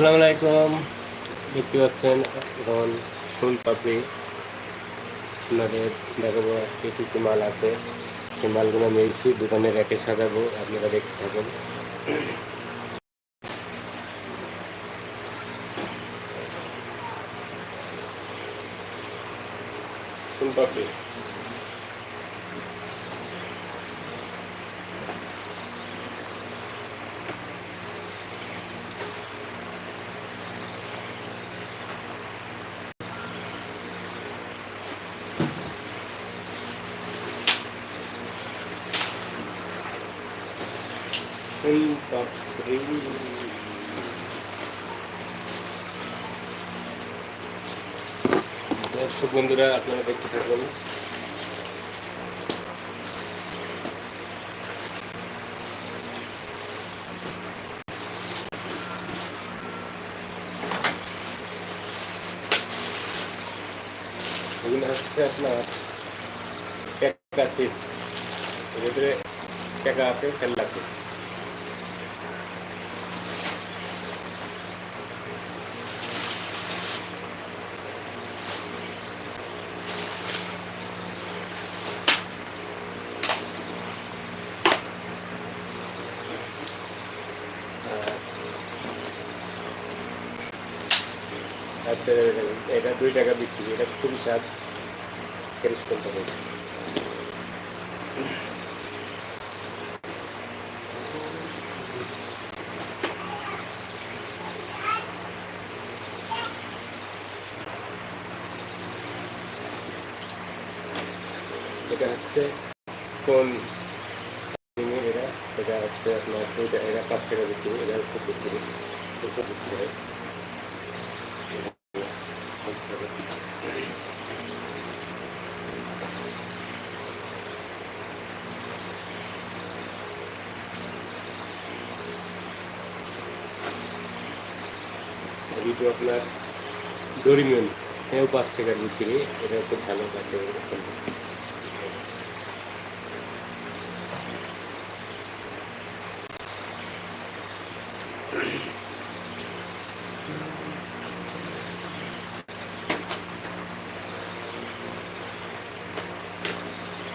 আসসালামু আলাইকুম। দেখতে পাচ্ছেন এখন ফুল পাপড়ি। আপনাদের দেখাবো আজকে কী কী মাল আছে। সেই মালগুলো নিয়েছি দোকানে রেখে সাজাবো, আপনারা দেখতে থাকুন। ফুল পাপড়ি। ফুল পাপড়ি দর্শক বন্ধুরা, আপনারা দেখতে থাকুন। এগুলো হচ্ছে আপনার টেকা চিপস এর ভিতরে টেকা আছে খেলনা আছে। এটা দুই টাকা বিক্রি, এটা খুবই স্বাদ। কেরিস কোম্পানি এটা হচ্ছে কোন এটা এটা হচ্ছে আপনার দুইটা এটা পাঁচ টাকা বিক্রি, এটা হচ্ছে বিক্রি হয় দুটো আপনার ডোরিমন এও পাঁচ টাকার বিক্রি এটা খুব ভালো কাছে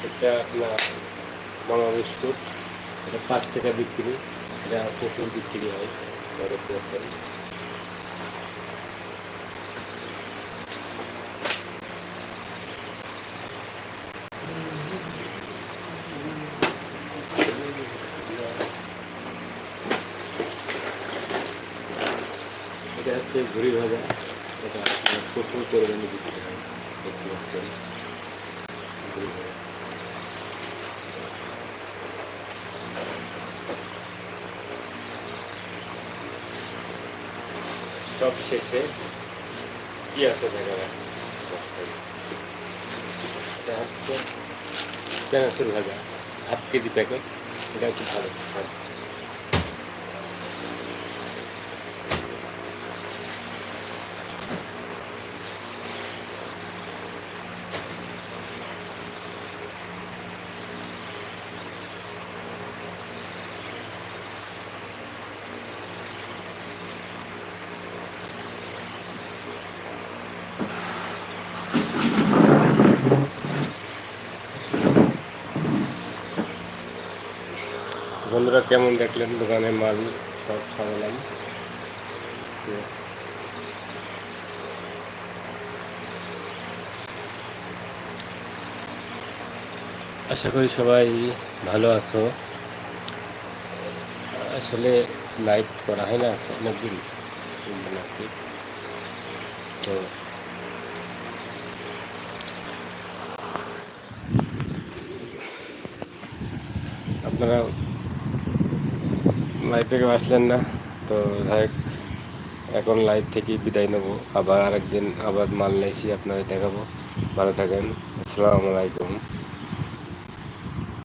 এটা আপনার এটা পাঁচ টাকা বিক্রি এটা প্রচুর বিক্রি হয়। দেখতে পাচ্ছেন এটা হচ্ছে ঘুড়ি ভাজা, এটা আপনার প্রচুর পরিমাণে বিক্রি হয় সব শেষে কি আছে দেখা যাচ্ছে হচ্ছে চানাচুর ভাজা, হাফ কেজি প্যাকেট এটা খুব ভালো বন্ধুরা কেমন দেখলেন? দোকানের মাল সব সামলাম আশা করি সবাই ভালো আছো। আসলে লাইভ করা হয় না, অনেকদিন তো আপনারা লাইভ থেকে আসলেন না। তো যাই এখন লাইভ থেকে বিদায় নেব। আবার আরেকদিন আবার মাল আপনারা আপনাদের দেখাবো। ভালো থাকেন। আসসালামু আলাইকুম।